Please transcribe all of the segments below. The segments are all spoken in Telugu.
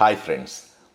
Hi friends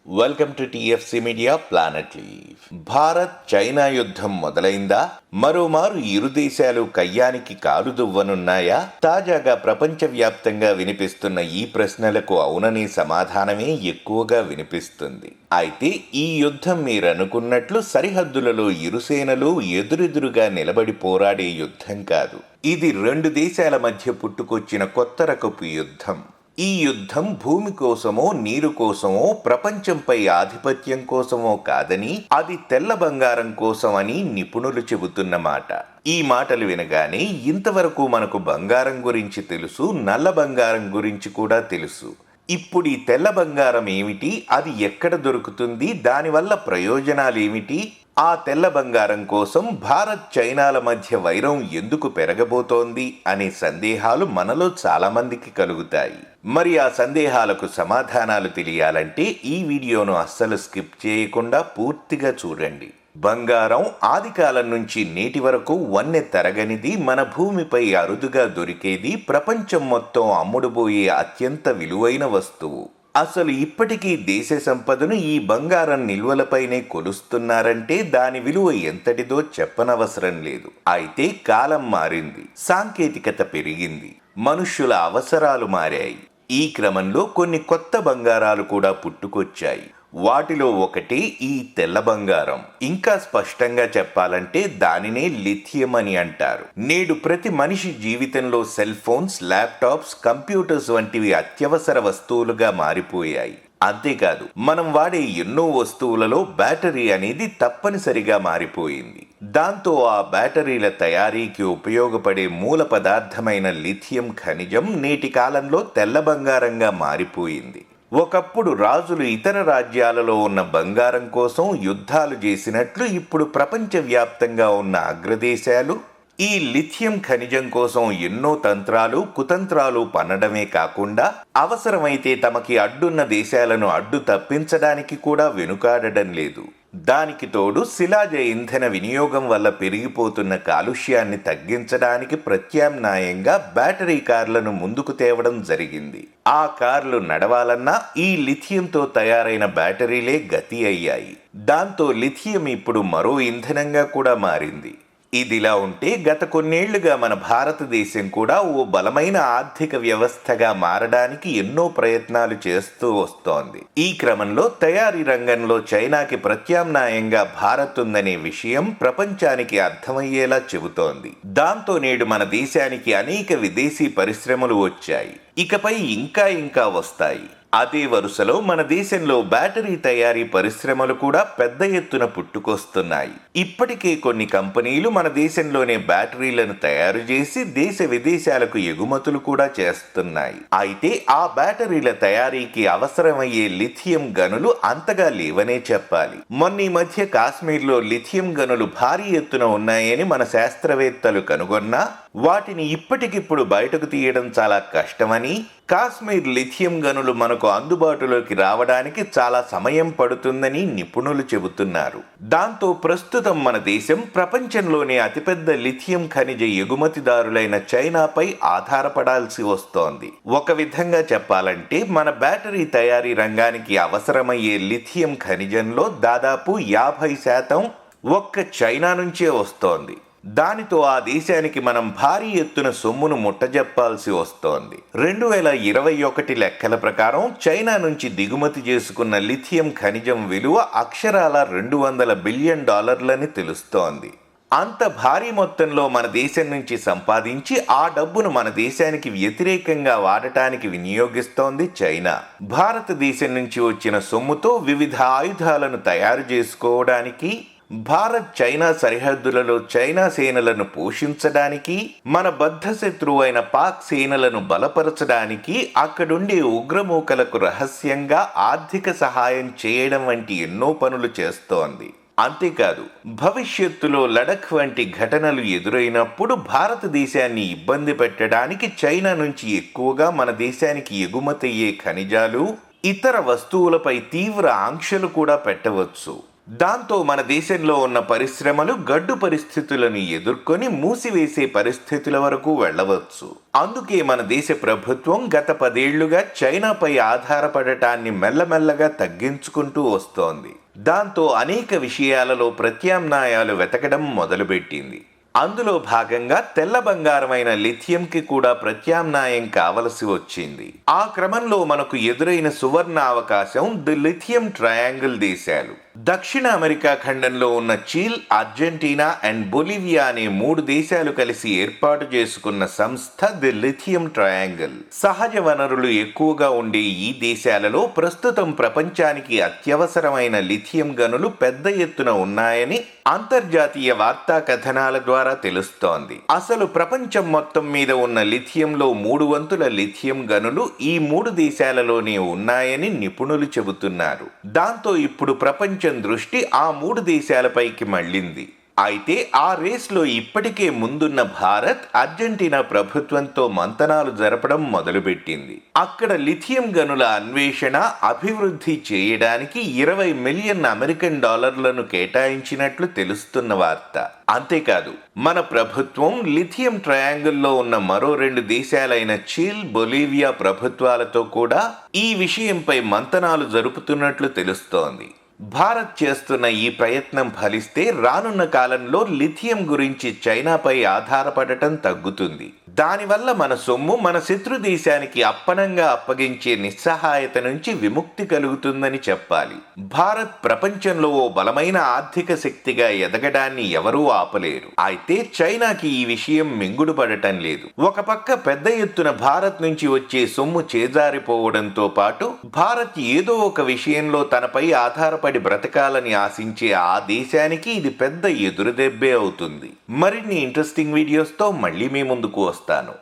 welcome to TFC media planet live Bharat China యుద్ధం మొదలైందా? మరోమారు ఇరు దేశాలు కయ్యానికి కాలు దువ్వనున్నాయా? తాజాగా ప్రపంచవ్యాప్తంగా వినిపిస్తున్న ఈ ప్రశ్నలకు అవుననే సమాధానమే ఎక్కువగా వినిపిస్తుంది. అయితే ఈ యుద్ధం మీరనుకున్నట్లు సరిహద్దులలో ఇరుసేనలు ఎదురెదురుగా నిలబడి పోరాడే యుద్ధం కాదు. ఇది రెండు దేశాల మధ్య పుట్టుకొచ్చిన కొత్త రకపు యుద్ధం. ఈ యుద్ధం భూమి కోసమో నీరు కోసమో ప్రపంచంపై ఆధిపత్యం కోసమో కాదని అది తెల్ల బంగారం కోసమని నిపుణులు చెబుతున్న మాట. ఈ మాటలు వినగానే ఇంతవరకు మనకు బంగారం గురించి తెలుసు నల్ల బంగారం గురించి కూడా తెలుసు. ఇప్పుడు ఈ తెల్ల బంగారం ఏమిటి? అది ఎక్కడ దొరుకుతుంది? దానివల్ల ప్రయోజనాలు ఏమిటి? ఆ తెల్ల బంగారం కోసం భారత్ చైనాల మధ్య వైరం ఎందుకు పెరగబోతోంది? అనే సందేహాలు మనలో చాలామందికి కలుగుతాయి. మరి ఆ సందేహాలకు సమాధానాలు తెలియాలంటే ఈ వీడియోను అస్సలు స్కిప్ చేయకుండా పూర్తిగా చూడండి. బంగారం ఆదికాలం నుంచి నేటి వరకు వన్నె తరగనిది మన భూమిపై అరుదుగా దొరికేది ప్రపంచం మొత్తం అమ్ముడుపోయే అత్యంత విలువైన వస్తువు. అసలు ఇప్పటికీ దేశ సంపదను ఈ బంగారం నిల్వలపైనే కొలుస్తున్నారంటే దాని విలువ ఎంతటిదో చెప్పనవసరం లేదు. అయితే కాలం మారింది సాంకేతికత పెరిగింది మనుష్యుల అవసరాలు మారాయి. ఈ క్రమంలో కొన్ని కొత్త బంగారాలు కూడా పుట్టుకొచ్చాయి. వాటిలో ఒకటి ఈ తెల్ల బంగారం. ఇంకా స్పష్టంగా చెప్పాలంటే దానినే లిథియం అని అంటారు. నేడు ప్రతి మనిషి జీవితంలో సెల్ ఫోన్స్ ల్యాప్టాప్స్ కంప్యూటర్స్ వంటివి అత్యవసర వస్తువులుగా మారిపోయాయి. అంతేకాదు మనం వాడే ఎన్నో వస్తువులలో బ్యాటరీ అనేది తప్పనిసరిగా మారిపోయింది. దాంతో ఆ బ్యాటరీల తయారీకి ఉపయోగపడే మూల పదార్థమైన లిథియం ఖనిజం నేటి కాలంలో తెల్ల బంగారంగా మారిపోయింది. ఒకప్పుడు రాజులు ఇతర రాజ్యాలలో ఉన్న బంగారం కోసం యుద్ధాలు చేసినట్లు ఇప్పుడు ప్రపంచవ్యాప్తంగా ఉన్న అగ్రదేశాలు ఈ లిథియం ఖనిజం కోసం ఎన్నో తంత్రాలు కుతంత్రాలు పన్నడమే కాకుండా అవసరమైతే తమకి అడ్డున్న దేశాలను అడ్డు తప్పించడానికి కూడా వెనుకాడడం లేదు. దానికి తోడు శిలాజ ఇంధన వినియోగం వల్ల పెరిగిపోతున్న కాలుష్యాన్ని తగ్గించడానికి ప్రత్యామ్నాయంగా బ్యాటరీ కార్లను ముందుకు తేవడం జరిగింది. ఆ కార్లు నడవాలన్నా ఈ లిథియంతో తయారైన బ్యాటరీలే గతి అయ్యాయి. దాంతో లిథియం ఇప్పుడు మరో ఇంధనంగా కూడా మారింది. ఇదిలా ఉంటే గత కొన్నేళ్ళుగా మన భారతదేశం కూడా ఓ బలమైన ఆర్థిక వ్యవస్థగా మారడానికి ఎన్నో ప్రయత్నాలు చేస్తూ వస్తోంది. ఈ క్రమంలో తయారీ రంగంలో చైనాకి ప్రత్యామ్నాయంగా భారత్ ఉందనే విషయం ప్రపంచానికి అర్థమయ్యేలా చెబుతోంది. దాంతో నేడు మన దేశానికి అనేక విదేశీ పరిశ్రమలు వచ్చాయి. ఇకపై ఇంకా ఇంకా వస్తాయి. అదే వరుసలో మన దేశంలో బ్యాటరీ తయారీ పరిశ్రమలు కూడా పెద్ద ఎత్తున పుట్టుకొస్తున్నాయి. ఇప్పటికే కొన్ని కంపెనీలు మన దేశంలోనే బ్యాటరీలను తయారు చేసి దేశ విదేశాలకు ఎగుమతులు కూడా చేస్తున్నాయి. అయితే ఆ బ్యాటరీల తయారీకి అవసరమయ్యే లిథియం గనులు అంతగా లేవనే చెప్పాలి. మొన్న ఈ మధ్య కాశ్మీర్లో లిథియం గనులు భారీ ఎత్తున ఉన్నాయని మన శాస్త్రవేత్తలు కనుగొన్నా వాటిని ఇప్పటికిప్పుడు బయటకు తీయడం చాలా కష్టమని కాశ్మీర్ లిథియం గనులు మనకు అందుబాటులోకి రావడానికి చాలా సమయం పడుతుందని నిపుణులు చెబుతున్నారు. దాంతో ప్రస్తుతం మన దేశం ప్రపంచంలోనే అతిపెద్ద లిథియం ఖనిజ ఎగుమతిదారులైన చైనాపై ఆధారపడాల్సి వస్తోంది. ఒక విధంగా చెప్పాలంటే మన బ్యాటరీ తయారీ రంగానికి అవసరమయ్యే లిథియం ఖనిజంలో దాదాపు యాభై శాతం ఒక్క చైనా నుంచే వస్తోంది. దానితో ఆ దేశానికి మనం భారీ ఎత్తున సొమ్మును ముట్టజెప్పాల్సి వస్తోంది. రెండు వేల ఇరవై ఒకటి లెక్కల ప్రకారం చైనా నుంచి దిగుమతి చేసుకున్న లిథియం ఖనిజం విలువ అక్షరాల రెండు వందల బిలియన్ డాలర్లని తెలుస్తోంది. అంత భారీ మొత్తంలో మన దేశం నుంచి సంపాదించి ఆ డబ్బును మన దేశానికి వ్యతిరేకంగా వాడటానికి వినియోగిస్తోంది చైనా. భారతదేశం నుంచి వచ్చిన సొమ్ముతో వివిధ ఆయుధాలను తయారు చేసుకోవడానికి భారత్ చైనా సరిహద్దులలో చైనా సేనలను పోషించడానికి మన బద్ధ శత్రువు అయిన పాక్ సేనలను బలపరచడానికి అక్కడుండే ఉగ్రమూకలకు రహస్యంగా ఆర్థిక సహాయం చేయడం వంటి ఎన్నో పనులు చేస్తోంది. అంతేకాదు భవిష్యత్తులో లడఖ్ వంటి ఘటనలు ఎదురైనప్పుడు భారతదేశాన్ని ఇబ్బంది పెట్టడానికి చైనా నుంచి ఎక్కువగా మన దేశానికి ఎగుమతయ్యే ఖనిజాలు ఇతర వస్తువులపై తీవ్ర ఆంక్షలు కూడా పెట్టవచ్చు. దాంతో మన దేశంలో ఉన్న పరిశ్రమలు గడ్డు పరిస్థితులను ఎదుర్కొని మూసివేసే పరిస్థితుల వరకు వెళ్ళవచ్చు. అందుకే మన దేశ ప్రభుత్వం గత పదేళ్ళుగా చైనాపై ఆధారపడటాన్ని మెల్లమెల్లగా తగ్గించుకుంటూ వస్తోంది. దాంతో అనేక విషయాలలో ప్రత్యామ్నాయాలు వెతకడం మొదలుపెట్టింది. అందులో భాగంగా తెల్ల బంగారమైన లిథియంకి కూడా ప్రత్యామ్నాయం కావలసి వచ్చింది. ఆ క్రమంలో మనకు ఎదురైన సువర్ణ అవకాశం ది లిథియం ట్రయాంగిల్ దేశాలు. దక్షిణ అమెరికా ఖండంలో ఉన్న చీల్ అర్జెంటీనా అండ్ బొలివియా అనే మూడు దేశాలు కలిసి ఏర్పాటు చేసుకున్న సంస్థ ది లిథియం ట్రయాంగిల్. సహజ వనరులు ఎక్కువగా ఉండే ఈ దేశాలలో ప్రస్తుతం ప్రపంచానికి అత్యవసరమైన లిథియం గనులు పెద్ద ఎత్తున ఉన్నాయని అంతర్జాతీయ వార్తా కథనాల ద్వారా తెలుస్తోంది. అసలు ప్రపంచం మొత్తం మీద ఉన్న లిథియంలో మూడు వంతుల లిథియం గనులు ఈ మూడు దేశాలలోనే ఉన్నాయని నిపుణులు చెబుతున్నారు. దాంతో ఇప్పుడు ప్రపంచ దృష్టి ఆ మూడు దేశాలపైకి మళ్ళింది. అయితే ఆ రేస్లో ఇప్పటికే ముందున్న భారత్ అర్జెంటీనా ప్రభుత్వంతో మంతనాలు జరపడం మొదలుపెట్టింది. అక్కడ లిథియం గనుల అన్వేషణ అభివృద్ధి చేయడానికి ఇరవై మిలియన్ అమెరికన్ డాలర్లను కేటాయించినట్లు తెలుస్తున్న వార్త. అంతేకాదు మన ప్రభుత్వం లిథియం ట్రయాంగిల్లో ఉన్న మరో రెండు దేశాలైన చీల్ బొలీవియా ప్రభుత్వాలతో కూడా ఈ విషయంపై మంతనాలు జరుపుతున్నట్లు తెలుస్తోంది. భారత్ చేస్తున్న ఈ ప్రయత్నం ఫలిస్తే రానున్న కాలంలో లిథియం గురించి చైనాపై ఆధారపడటం తగ్గుతుంది. దానివల్ల మన సొమ్ము మన శత్రు దేశానికి అప్పనంగా అప్పగించే నిస్సహాయత నుంచి విముక్తి కలుగుతుందని చెప్పాలి. భారత్ ప్రపంచంలో ఓ బలమైన ఆర్థిక శక్తిగా ఎదగడాన్ని ఎవరూ ఆపలేరు. అయితే చైనాకి ఈ విషయం మింగుడుపడటం లేదు. ఒక పక్క పెద్ద ఎత్తున భారత్ నుంచి వచ్చే సొమ్ము చేజారిపోవడంతో పాటు భారత్ ఏదో ఒక విషయంలో తనపై ఆధారపడి బ్రతకాలని ఆశించే ఆ దేశానికి ఇది పెద్ద ఎదురుదెబ్బే అవుతుంది. మరిన్ని ఇంట్రెస్టింగ్ వీడియోస్తో మళ్ళీ మీ ముందుకు వస్తాను.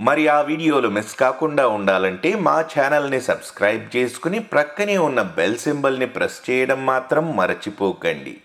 మరి ఆ వీడియోలు మిస్ కాకుండా ఉండాలంటే మా ఛానల్ని సబ్స్క్రైబ్ చేసుకుని ప్రక్కనే ఉన్న బెల్ సింబల్ని ప్రెస్ చేయడం మాత్రం మరచిపోకండి.